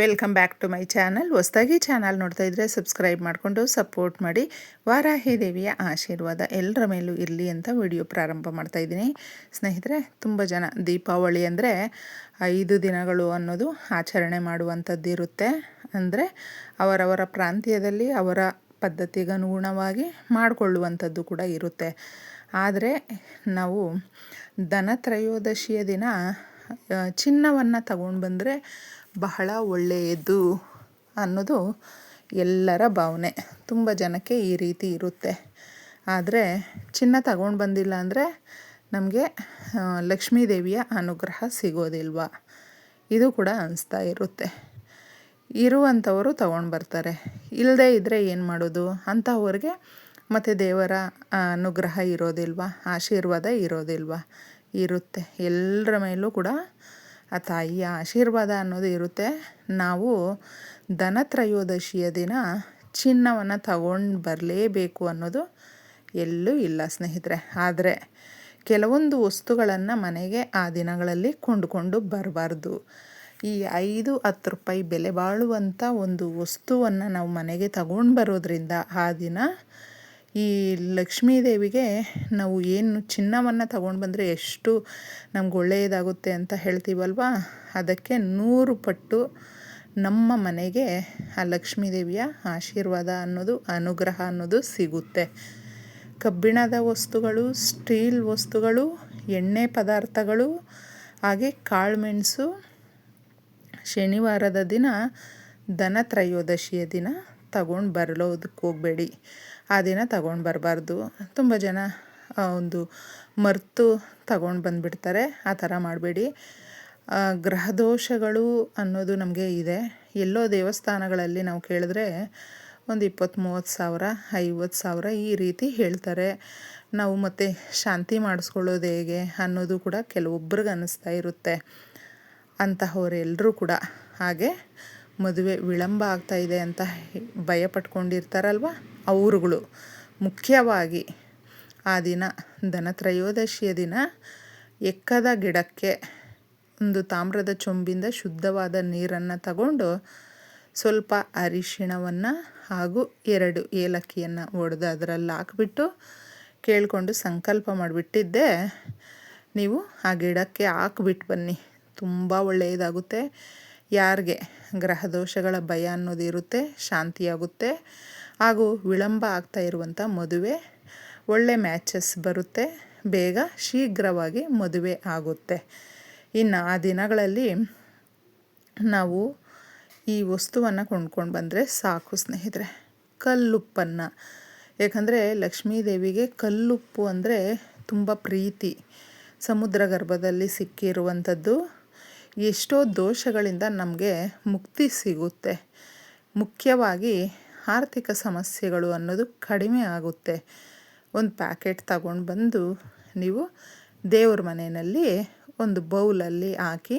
Welcome back to my channel. ಹೊಸದಾಗಿ channel ನೋಡ್ತಾ ಇದ್ದರೆ ಸಬ್ಸ್ಕ್ರೈಬ್ ಮಾಡಿಕೊಂಡು ಸಪೋರ್ಟ್ ಮಾಡಿ. ವಾರಾಹಿ ದೇವಿಯ ಆಶೀರ್ವಾದ ಎಲ್ಲರ ಮೇಲೂ ಇರಲಿ ಅಂತ ವಿಡಿಯೋ ಪ್ರಾರಂಭ ಮಾಡ್ತಾ ಇದ್ದೀನಿ. ಸ್ನೇಹಿತರೆ, ತುಂಬ ಜನ ದೀಪಾವಳಿ ಅಂದರೆ ಐದು ದಿನಗಳು ಅನ್ನೋದು ಆಚರಣೆ ಮಾಡುವಂಥದ್ದು ಇರುತ್ತೆ. ಅಂದರೆ ಅವರವರ ಪ್ರಾಂತ್ಯದಲ್ಲಿ ಅವರ ಪದ್ಧತಿಗನುಗುಣವಾಗಿ ಮಾಡಿಕೊಳ್ಳುವಂಥದ್ದು ಕೂಡ ಇರುತ್ತೆ. ಆದರೆ ನಾವು ದನತ್ರಯೋದಶಿಯ ದಿನ ಚಿನ್ನವನ್ನು ತಗೊಂಡು ಬಂದರೆ ಬಹಳ ಒಳ್ಳೆಯದು ಅನ್ನೋದು ಎಲ್ಲರ ಭಾವನೆ. ತುಂಬ ಜನಕ್ಕೆ ಈ ರೀತಿ ಇರುತ್ತೆ. ಆದರೆ ಚಿನ್ನ ತಗೊಂಡು ಬಂದಿಲ್ಲ ಅಂದರೆ ನಮಗೆ ಲಕ್ಷ್ಮೀ ದೇವಿಯ ಅನುಗ್ರಹ ಸಿಗೋದಿಲ್ವ? ಇದು ಕೂಡ ಅನಿಸ್ತಾ ಇರುತ್ತೆ. ಇರುವಂಥವರು ತಗೊಂಡು ಬರ್ತಾರೆ. ಇಲ್ಲದೇ ಇದ್ದರೆ ಏನು ಮಾಡೋದು? ಅಂಥವ್ರಿಗೆ ಮತ್ತು ದೇವರ ಅನುಗ್ರಹ ಇರೋದಿಲ್ವ? ಆಶೀರ್ವಾದ ಇರೋದಿಲ್ವ? ಇರುತ್ತೆ. ಎಲ್ಲರ ಮೇಲೂ ಕೂಡ ಆ ತಾಯಿಯ ಆಶೀರ್ವಾದ ಅನ್ನೋದು ಇರುತ್ತೆ. ನಾವು ಧನತ್ರಯೋದಶಿಯ ದಿನ ಚಿನ್ನವನ್ನು ತಗೊಂಡು ಬರಲೇಬೇಕು ಅನ್ನೋದು ಎಲ್ಲೂ ಇಲ್ಲ ಸ್ನೇಹಿತರೆ. ಆದರೆ ಕೆಲವೊಂದು ವಸ್ತುಗಳನ್ನು ಮನೆಗೆ ಆ ದಿನಗಳಲ್ಲಿ ಕೊಂಡುಕೊಂಡು ಬರಬಾರ್ದು. ಈ ಐದು, ಹತ್ತು ರೂಪಾಯಿ ಬೆಲೆ ಬಾಳುವಂಥ ಒಂದು ವಸ್ತುವನ್ನು ನಾವು ಮನೆಗೆ ತಗೊಂಡು ಬರೋದ್ರಿಂದ ಆ ದಿನ ಈ ಲಕ್ಷ್ಮೀದೇವಿಗೆ ನಾವು ಏನು ಚಿನ್ನವನ್ನು ತಗೊಂಡು ಬಂದರೆ ಎಷ್ಟು ನಮ್ಗೆ ಒಳ್ಳೆಯದಾಗುತ್ತೆ ಅಂತ ಹೇಳ್ತೀವಲ್ವಾ? ಅದಕ್ಕೆ ನೂರು ಪಟ್ಟು ನಮ್ಮ ಮನೆಗೆ ಆ ಲಕ್ಷ್ಮೀದೇವಿಯ ಆಶೀರ್ವಾದ ಅನ್ನೋದು, ಅನುಗ್ರಹ ಅನ್ನೋದು ಸಿಗುತ್ತೆ. ಕಬ್ಬಿಣದ ವಸ್ತುಗಳು, ಸ್ಟೀಲ್ ವಸ್ತುಗಳು, ಎಣ್ಣೆ ಪದಾರ್ಥಗಳು, ಹಾಗೆ ಕಾಳುಮೆಣಸು, ಶನಿವಾರದ ದಿನ ದನ ತ್ರಯೋದಶಿಯ ದಿನ ತಗೊಂಡು ಬರಲೋದಕ್ಕೆ ಹೋಗಬೇಡಿ. ಆ ದಿನ ತಗೊಂಡು ಬರಬಾರ್ದು. ತುಂಬ ಜನ ಒಂದು ಮರ್ತು ತಗೊಂಡು ಬಂದುಬಿಡ್ತಾರೆ. ಆ ಥರ ಮಾಡಬೇಡಿ. ಗ್ರಹದೋಷಗಳು ಅನ್ನೋದು ನಮಗೆ ಇದೆ. ಎಲ್ಲೋ ದೇವಸ್ಥಾನಗಳಲ್ಲಿ ನಾವು ಕೇಳಿದ್ರೆ ಒಂದು ಇಪ್ಪತ್ತು ಮೂವತ್ತು ಸಾವಿರ, ಐವತ್ತು ಸಾವಿರ ಈ ರೀತಿ ಹೇಳ್ತಾರೆ. ನಾವು ಮತ್ತೆ ಶಾಂತಿ ಮಾಡಿಸ್ಕೊಳ್ಳೋದು ಹೇಗೆ ಅನ್ನೋದು ಕೂಡ ಕೆಲವೊಬ್ರಿಗೆ ಅನ್ನಿಸ್ತಾ ಇರುತ್ತೆ. ಅಂತಹವರೆಲ್ಲರೂ ಕೂಡ. ಹಾಗೆ ಮದುವೆ ವಿಳಂಬ ಆಗ್ತಾ ಇದೆ ಅಂತ ಭಯ ಪಟ್ಕೊಂಡಿರ್ತಾರಲ್ವ ಅವರುಗಳು. ಮುಖ್ಯವಾಗಿ ಆ ದಿನ ಧನತ್ರಯೋದಶಿಯ ದಿನ, ಎಕ್ಕದ ಗಿಡಕ್ಕೆ ಒಂದು ತಾಮ್ರದ ಚೊಂಬಿಂದ ಶುದ್ಧವಾದ ನೀರನ್ನು ತಗೊಂಡು ಸ್ವಲ್ಪ ಅರಿಶಿಣವನ್ನು ಹಾಗೂ ಎರಡು ಏಲಕ್ಕಿಯನ್ನು ಒಡೆದು ಅದರಲ್ಲಿ ಹಾಕ್ಬಿಟ್ಟು ಕೇಳಿಕೊಂಡು ಸಂಕಲ್ಪ ಮಾಡಿಬಿಟ್ಟಿದ್ದೆ. ನೀವು ಆ ಗಿಡಕ್ಕೆ ಹಾಕ್ಬಿಟ್ಟು ಬನ್ನಿ. ತುಂಬ ಒಳ್ಳೆಯದಾಗುತ್ತೆ. ಯಾರಿಗೆ? ಗ್ರಹ ದೋಷಗಳ ಭಯ ಅನ್ನೋದು ಇರುತ್ತೆ, ಶಾಂತಿಯಾಗುತ್ತೆ. ಹಾಗೂ ವಿಳಂಬ ಆಗ್ತಾ ಇರುವಂಥ ಮದುವೆ ಒಳ್ಳೆ ಮ್ಯಾಚಸ್ ಬರುತ್ತೆ. ಬೇಗ ಶೀಘ್ರವಾಗಿ ಮದುವೆ ಆಗುತ್ತೆ. ಇನ್ನು ಆ ದಿನಗಳಲ್ಲಿ ನಾವು ಈ ವಸ್ತುವನ್ನು ಕೊಂಡ್ಕೊಂಡು ಬಂದರೆ ಸಾಕು ಸ್ನೇಹಿತರೆ, ಕಲ್ಲುಪ್ಪನ್ನು. ಯಾಕಂದರೆ ಲಕ್ಷ್ಮೀದೇವಿಗೆ ಕಲ್ಲುಪ್ಪು ಅಂದರೆ ತುಂಬ ಪ್ರೀತಿ. ಸಮುದ್ರ ಗರ್ಭದಲ್ಲಿ ಸಿಕ್ಕಿರುವಂಥದ್ದು. ಎಷ್ಟೋ ದೋಷಗಳಿಂದ ನಮಗೆ ಮುಕ್ತಿ ಸಿಗುತ್ತೆ. ಮುಖ್ಯವಾಗಿ ಆರ್ಥಿಕ ಸಮಸ್ಯೆಗಳು ಅನ್ನೋದು ಕಡಿಮೆ ಆಗುತ್ತೆ. ಒಂದು ಪ್ಯಾಕೆಟ್ ತಗೊಂಡು ಬಂದು ನೀವು ದೇವ್ರ ಮನೆಯಲ್ಲಿ ಒಂದು ಬೌಲಲ್ಲಿ ಹಾಕಿ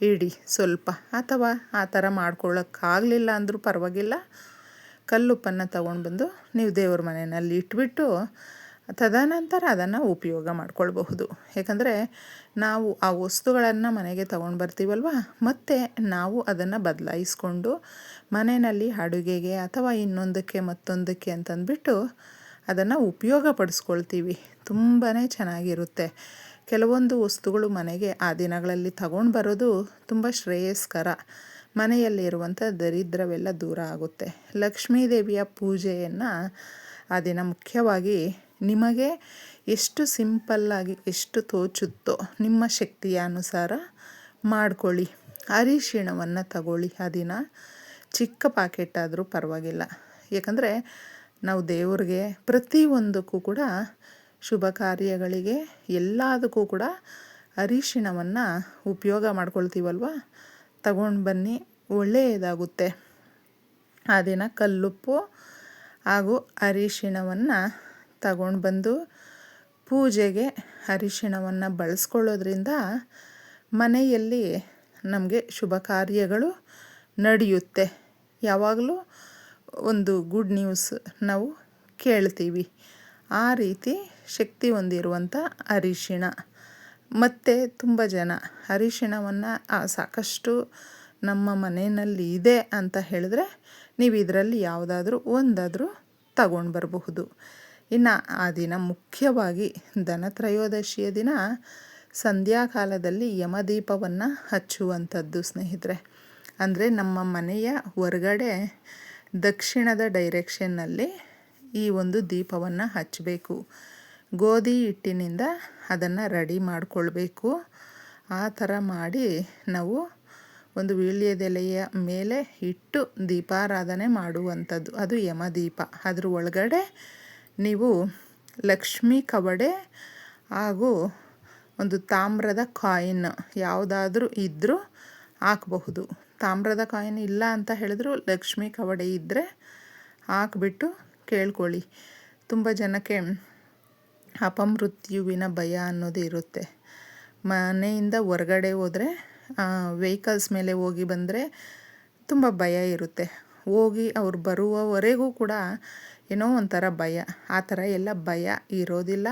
ಇಡಿ ಸ್ವಲ್ಪ. ಅಥವಾ ಆ ಥರ ಮಾಡ್ಕೊಳ್ಳೋಕ್ಕಾಗಲಿಲ್ಲ ಅಂದರೂ ಪರವಾಗಿಲ್ಲ. ಕಲ್ಲುಪ್ಪನ್ನು ತಗೊಂಡು ಬಂದು ನೀವು ದೇವ್ರ ಮನೆಯಲ್ಲಿ ಇಟ್ಬಿಟ್ಟು ತದನಂತರ ಅದನ್ನು ಉಪಯೋಗ ಮಾಡ್ಕೊಳ್ಬಹುದು. ಯಾಕಂದರೆ ನಾವು ಆ ವಸ್ತುಗಳನ್ನು ಮನೆಗೆ ತಗೊಂಡು ಬರ್ತೀವಲ್ವ? ಮತ್ತು ನಾವು ಅದನ್ನು ಬದಲಾಯಿಸ್ಕೊಂಡು ಮನೆಯಲ್ಲಿ ಅಡುಗೆಗೆ ಅಥವಾ ಇನ್ನೊಂದಕ್ಕೆ ಮತ್ತೊಂದಕ್ಕೆ ಅಂತಂದ್ಬಿಟ್ಟು ಅದನ್ನು ಉಪಯೋಗ ಪಡಿಸ್ಕೊಳ್ತೀವಿ ತುಂಬಾ ಚೆನ್ನಾಗಿರುತ್ತೆ. ಕೆಲವೊಂದು ವಸ್ತುಗಳು ಮನೆಗೆ ಆ ದಿನಗಳಲ್ಲಿ ತಗೊಂಡು ಬರೋದು ತುಂಬ ಶ್ರೇಯಸ್ಕರ. ಮನೆಯಲ್ಲಿರುವಂಥ ದರಿದ್ರವೆಲ್ಲ ದೂರ ಆಗುತ್ತೆ. ಲಕ್ಷ್ಮೀ ದೇವಿಯ ಪೂಜೆಯನ್ನು ಆ ದಿನ ಮುಖ್ಯವಾಗಿ ನಿಮಗೆ ಎಷ್ಟು ಸಿಂಪಲ್ಲಾಗಿ ಎಷ್ಟು ತೋಚುತ್ತೋ ನಿಮ್ಮ ಶಕ್ತಿಯ ಅನುಸಾರ ಮಾಡ್ಕೊಳ್ಳಿ. ಅರಿಶಿಣವನ್ನು ತಗೊಳ್ಳಿ. ಆ ದಿನ ಚಿಕ್ಕ ಪಾಕೆಟ್ ಆದರೂ ಪರವಾಗಿಲ್ಲ. ಯಾಕಂದರೆ ನಾವು ದೇವ್ರಿಗೆ ಪ್ರತಿಯೊಂದಕ್ಕೂ ಕೂಡ ಶುಭ ಕಾರ್ಯಗಳಿಗೆ ಎಲ್ಲದಕ್ಕೂ ಕೂಡ ಅರಿಶಿಣವನ್ನು ಉಪಯೋಗ ಮಾಡ್ಕೊಳ್ತೀವಲ್ವ? ತಗೊಂಡು ಬನ್ನಿ. ಒಳ್ಳೆಯದಾಗುತ್ತೆ. ಆ ದಿನ ಕಲ್ಲುಪ್ಪು ಹಾಗೂ ಅರಿಶಿಣವನ್ನು ತಗೊಂಡು ಬಂದು ಪೂಜೆಗೆ ಅರಿಶಿಣವನ್ನು ಬಳಸ್ಕೊಳ್ಳೋದ್ರಿಂದ ಮನೆಯಲ್ಲಿ ನಮಗೆ ಶುಭ ಕಾರ್ಯಗಳು ನಡೆಯುತ್ತೆ. ಯಾವಾಗಲೂ ಒಂದು ಗುಡ್ ನ್ಯೂಸ್ ನಾವು ಕೇಳ್ತೀವಿ. ಆ ರೀತಿ ಶಕ್ತಿ ಹೊಂದಿರುವಂಥ ಅರಿಶಿಣ. ಮತ್ತು ತುಂಬ ಜನ ಅರಿಶಿಣವನ್ನು ಸಾಕಷ್ಟು ನಮ್ಮ ಮನೆಯಲ್ಲಿ ಇದೆ ಅಂತ ಹೇಳಿದ್ರೆ ನೀವು ಇದರಲ್ಲಿ ಯಾವುದಾದ್ರೂ ಒಂದಾದರೂ ತಗೊಂಡು ಬರಬಹುದು. ಇನ್ನು ಆ ದಿನ ಮುಖ್ಯವಾಗಿ ಧನತ್ರಯೋದಶಿಯ ದಿನ ಸಂಧ್ಯಾಕಾಲದಲ್ಲಿ ಯಮದೀಪವನ್ನು ಹಚ್ಚುವಂಥದ್ದು ಸ್ನೇಹಿತರೆ. ಅಂದರೆ ನಮ್ಮ ಮನೆಯ ಹೊರಗಡೆ ದಕ್ಷಿಣದ ಡೈರೆಕ್ಷನ್ನಲ್ಲಿ ಈ ಒಂದು ದೀಪವನ್ನು ಹಚ್ಚಬೇಕು. ಗೋಧಿ ಹಿಟ್ಟಿನಿಂದ ಅದನ್ನು ರೆಡಿ ಮಾಡಿಕೊಳ್ಬೇಕು. ಆ ಥರ ಮಾಡಿ ನಾವು ಒಂದು ವೀಳ್ಯದೆಲೆಯ ಮೇಲೆ ಇಟ್ಟು ದೀಪಾರಾಧನೆ ಮಾಡುವಂಥದ್ದು. ಅದು ಯಮದೀಪ. ಅದ್ರ ಒಳಗಡೆ ನೀವು ಲಕ್ಷ್ಮೀ ಕವಡೆ ಹಾಗೂ ಒಂದು ತಾಮ್ರದ ಕಾಯಿನ್ ಯಾವುದಾದ್ರೂ ಇದ್ದರೂ ಹಾಕಬಹುದು. ತಾಮ್ರದ ಕಾಯಿನ್ ಇಲ್ಲ ಅಂತ ಹೇಳಿದ್ರು ಲಕ್ಷ್ಮೀ ಕವಡೆ ಇದ್ದರೆ ಹಾಕ್ಬಿಟ್ಟು ಕೇಳ್ಕೊಳ್ಳಿ. ತುಂಬ ಜನಕ್ಕೆ ಅಪಮೃತ್ಯುವಿನ ಭಯ ಅನ್ನೋದು ಇರುತ್ತೆ. ಮನೆಯಿಂದ ಹೊರಗಡೆ ಹೋದರೆ ವೆಹಿಕಲ್ಸ್ ಮೇಲೆ ಹೋಗಿ ಬಂದರೆ ತುಂಬ ಭಯ ಇರುತ್ತೆ. ಹೋಗಿ ಅವ್ರು ಬರುವವರೆಗೂ ಕೂಡ ಏನೋ ಒಂಥರ ಭಯ. ಆ ಥರ ಎಲ್ಲ ಭಯ ಇರೋದಿಲ್ಲ.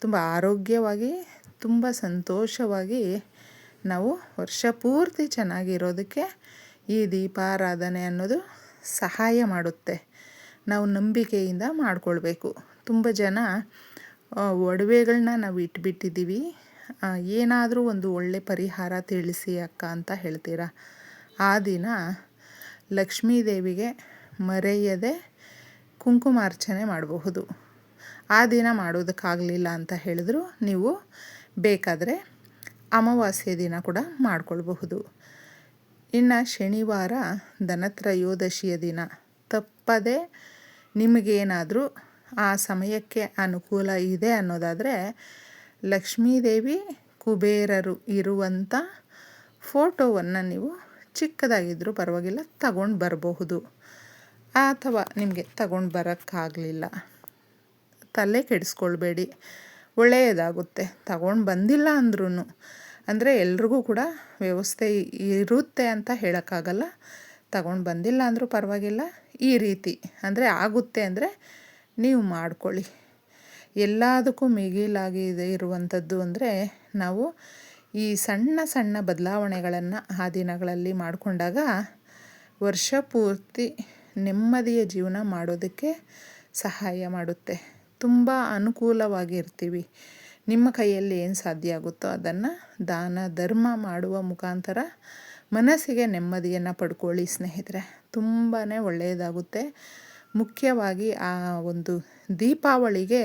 ತುಂಬ ಆರೋಗ್ಯವಾಗಿ, ತುಂಬ ಸಂತೋಷವಾಗಿ ನಾವು ವರ್ಷ ಪೂರ್ತಿ ಚೆನ್ನಾಗಿರೋದಕ್ಕೆ ಈ ದೀಪಾರಾಧನೆ ಅನ್ನೋದು ಸಹಾಯ ಮಾಡುತ್ತೆ. ನಾವು ನಂಬಿಕೆಯಿಂದ ಮಾಡಿಕೊಳ್ಬೇಕು. ತುಂಬ ಜನ ಒಡವೆಗಳನ್ನ ನಾವು ಇಟ್ಬಿಟ್ಟಿದ್ದೀವಿ. ಏನಾದರೂ ಒಂದು ಒಳ್ಳೆ ಪರಿಹಾರ ತಿಳಿಸಿ ಅಕ್ಕ ಅಂತ ಹೇಳ್ತೀರಾ? ಆ ದಿನ ಲಕ್ಷ್ಮೀದೇವಿಗೆ ಮರೆಯದೆ ಕುಂಕುಮಾರ್ಚನೆ ಮಾಡಬಹುದು. ಆ ದಿನ ಮಾಡೋದಕ್ಕಾಗಲಿಲ್ಲ ಅಂತ ಹೇಳಿದ್ರು. ನೀವು ಬೇಕಾದರೆ ಅಮಾವಾಸ್ಯೆ ದಿನ ಕೂಡ ಮಾಡಿಕೊಳ್ಬಹುದು. ಇನ್ನು ಶನಿವಾರ ಧನತ್ರಯೋದಶಿಯ ದಿನ. ತಪ್ಪದೆ ನಿಮಗೇನಾದರೂ ಆ ಸಮಯಕ್ಕೆ ಅನುಕೂಲ ಇದೆ ಅನ್ನೋದಾದರೆ ಲಕ್ಷ್ಮೀದೇವಿ ಕುಬೇರರು ಇರುವಂಥ ಫೋಟೋವನ್ನು ನೀವು ಚಿಕ್ಕದಾಗಿದ್ದರೂ ಪರವಾಗಿಲ್ಲ, ತಗೊಂಡು ಬರಬಹುದು. ಅಥವಾ ನಿಮಗೆ ತಗೊಂಡು ಬರೋಕ್ಕಾಗಲಿಲ್ಲ. ತಲೆ ಕೆಡಿಸ್ಕೊಳ್ಬೇಡಿ. ಒಳ್ಳೆಯದಾಗುತ್ತೆ. ತಗೊಂಡು ಬಂದಿಲ್ಲ ಅಂದ್ರೂ ಅಂದರೆ ಎಲ್ರಿಗೂ ಕೂಡ ವ್ಯವಸ್ಥೆ ಇರುತ್ತೆ ಅಂತ ಹೇಳೋಕ್ಕಾಗಲ್ಲ. ತಗೊಂಡು ಬಂದಿಲ್ಲ ಅಂದರೂ ಪರವಾಗಿಲ್ಲ. ಈ ರೀತಿ. ಅಂದರೆ ಆಗುತ್ತೆ ಅಂದರೆ ನೀವು ಮಾಡ್ಕೊಳ್ಳಿ. ಎಲ್ಲದಕ್ಕೂ ಮಿಗಿಲಾಗಿ ಇರುವಂಥದ್ದು ಅಂದರೆ ನಾವು ಈ ಸಣ್ಣ ಸಣ್ಣ ಬದಲಾವಣೆಗಳನ್ನು ಆ ದಿನಗಳಲ್ಲಿ ಮಾಡಿಕೊಂಡಾಗ ವರ್ಷ ಪೂರ್ತಿ ನೆಮ್ಮದಿಯ ಜೀವನ ಮಾಡೋದಕ್ಕೆ ಸಹಾಯ ಮಾಡುತ್ತೆ. ತುಂಬ ಅನುಕೂಲವಾಗಿರ್ತೀವಿ. ನಿಮ್ಮ ಕೈಯಲ್ಲಿ ಏನು ಸಾಧ್ಯ ಆಗುತ್ತೋ ಅದನ್ನು ದಾನ, ಧರ್ಮ ಮಾಡುವ ಮುಖಾಂತರ ಮನಸ್ಸಿಗೆ ನೆಮ್ಮದಿಯನ್ನು ಪಡ್ಕೊಳ್ಳಿ ಸ್ನೇಹಿತರೆ. ತುಂಬಾ ಒಳ್ಳೆಯದಾಗುತ್ತೆ. ಮುಖ್ಯವಾಗಿ ಆ ಒಂದು ದೀಪಾವಳಿಗೆ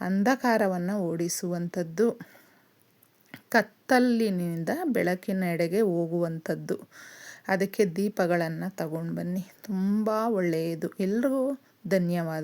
ಅಂಧಕಾರವನ್ನು ಓಡಿಸುವಂಥದ್ದು ಕತ್ತಲಿನಿಂದ ಬೆಳಕಿನೆಡೆಗೆ ಹೋಗುವಂಥದ್ದು. ಅದಕ್ಕೆ ದೀಪಗಳನ್ನು ತಗೊಂಡು ಬನ್ನಿ. ತುಂಬ ಒಳ್ಳೆಯದು. ಎಲ್ರಿಗೂ ಧನ್ಯವಾದ.